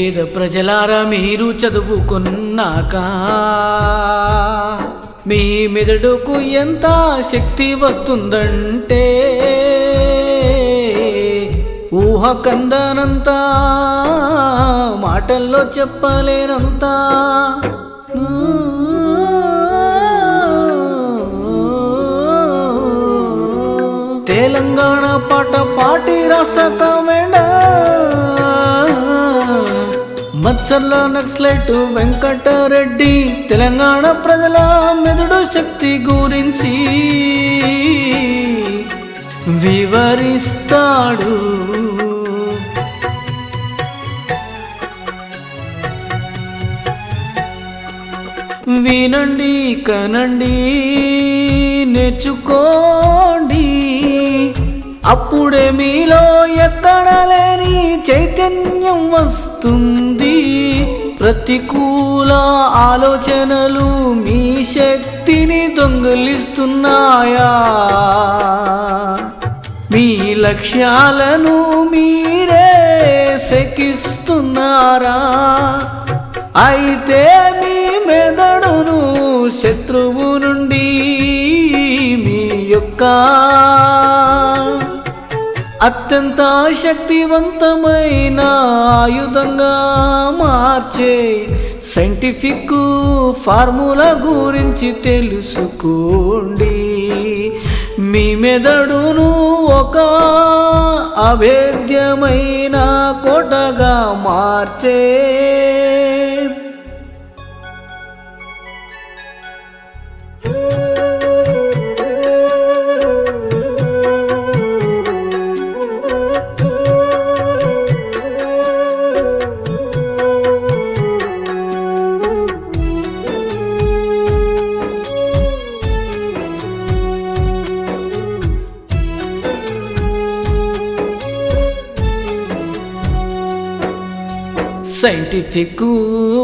పేద ప్రజలారా మీరు చదువుకున్నాక మీ మెదడుకు ఎంత శక్తి వస్తుందంటే ఊహ కందనంత మాటల్లో చెప్పలేనంత. తెలంగాణ పాట పాటి రాష్ట్ర కామెండ బొత్సర్ల నక్సలైట్ వెంకటరెడ్డి తెలంగాణ ప్రజల మెదడు శక్తి గురించి వివరిస్తాడు. వినండి కనండి నేర్చుకోండి. అప్పుడే మీలో ఎక్కడ లేని చైతన్యం వస్తుంది. ప్రతికూల ఆలోచనలు మీ శక్తిని దొంగిలిస్తున్నాయా? మీ లక్ష్యాలను మీరే శకిస్తున్నారా? అయితే మీ మెదడును శత్రువు అత్యంత శక్తివంతమైన ఆయుధంగా మార్చే సైంటిఫిక్ ఫార్ములా గురించి తెలుసుకోండి. మీ మెదడును ఒక అభేద్యమైన కోటగా మార్చే సైంటిఫిక్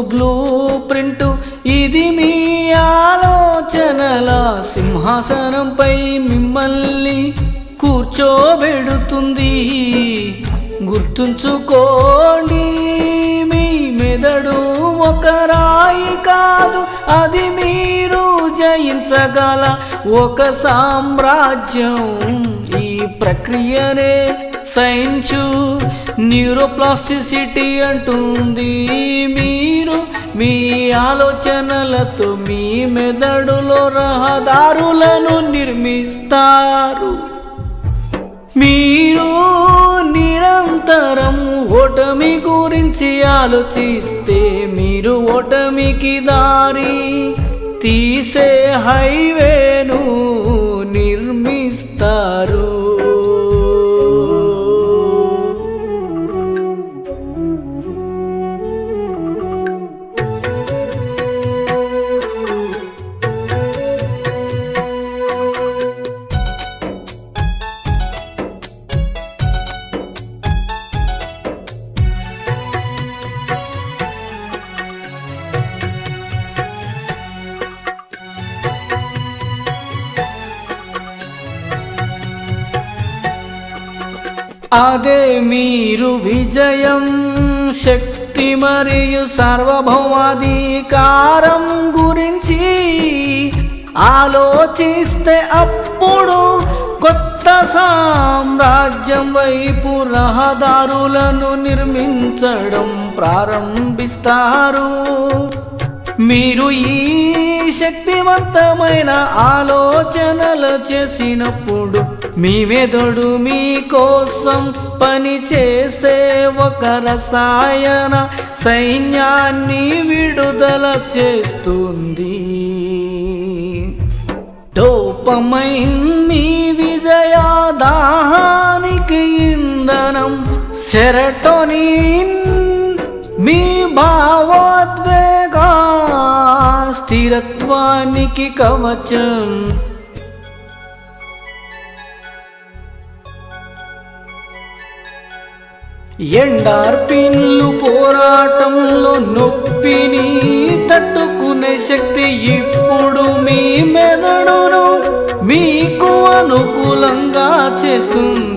బ్లూ ప్రింట్. ఇది మీ ఆలోచనల. సింహాసనంపై మిమ్మల్ని కూర్చోబెడుతుంది. గుర్తుంచుకోండి మీ మెదడు ఒక రాయి కాదు. అది మీరు జయించగల ఒక సామ్రాజ్యం. ఈ ప్రక్రియనే సైన్సు న్యూరోప్లాస్టిసిటీ అంటుంది మీరు. మీ ఆలోచనలతో మీ మెదడులో రహదారులను నిర్మిస్తారు. మీరు నిరంతరం ఓటమి గురించి ఆలోచిస్తే మీరు ఓటమికి దారి తీసే హైవేను నిర్మిస్తారు. అదే మీరు విజయం శక్తి మరియు సార్వభౌమాధికారం గురించి ఆలోచిస్తే అప్పుడు కొత్త సామ్రాజ్యం వైపు రహదారులను నిర్మించడం ప్రారంభిస్తారు. మీరు ఈ శక్తివంతమైన ఆలోచనలు చేసినప్పుడు మీ మెదడు మీ కోసం పనిచేసే ఒక రసాయన సైన్యాన్ని విడుదల చేస్తుంది. డోపమైన్ మీ విజయదాహానికి ఇంధనం సెరటోనిన్ మీ భావోద్వేగా స్థిరత్వానికి కవచం ఎండార్పిన్లు పోరాటంలో నొప్పిని తట్టుకునే శక్తి ఇప్పుడు మీ మెదడును మీకు అనుకూలంగా చేస్తుంది.